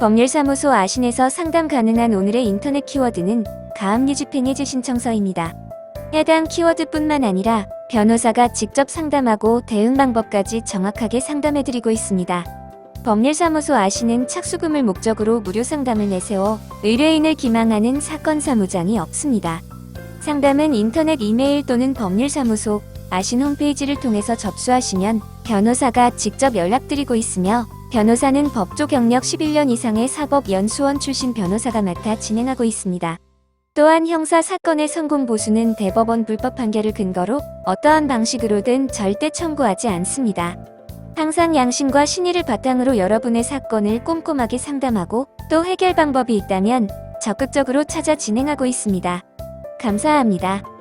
법률사무소 아신에서 상담 가능한 오늘의 인터넷 키워드는 가압류집행해제 신청서입니다. 해당 키워드뿐만 아니라 변호사가 직접 상담하고 대응 방법까지 정확하게 상담해드리고 있습니다. 법률사무소 아시는 착수금을 목적으로 무료 상담을 내세워 의뢰인을 기망하는 사건 사무장이 없습니다. 상담은 인터넷 이메일 또는 법률사무소 아신 홈페이지를 통해서 접수하시면 변호사가 직접 연락드리고 있으며 변호사는 법조 경력 11년 이상의 사법 연수원 출신 변호사가 맡아 진행하고 있습니다. 또한 형사 사건의 성공 보수는 대법원 불법 판결을 근거로 어떠한 방식으로든 절대 청구하지 않습니다. 항상 양심과 신의를 바탕으로 여러분의 사건을 꼼꼼하게 상담하고 또 해결 방법이 있다면 적극적으로 찾아 진행하고 있습니다. 감사합니다.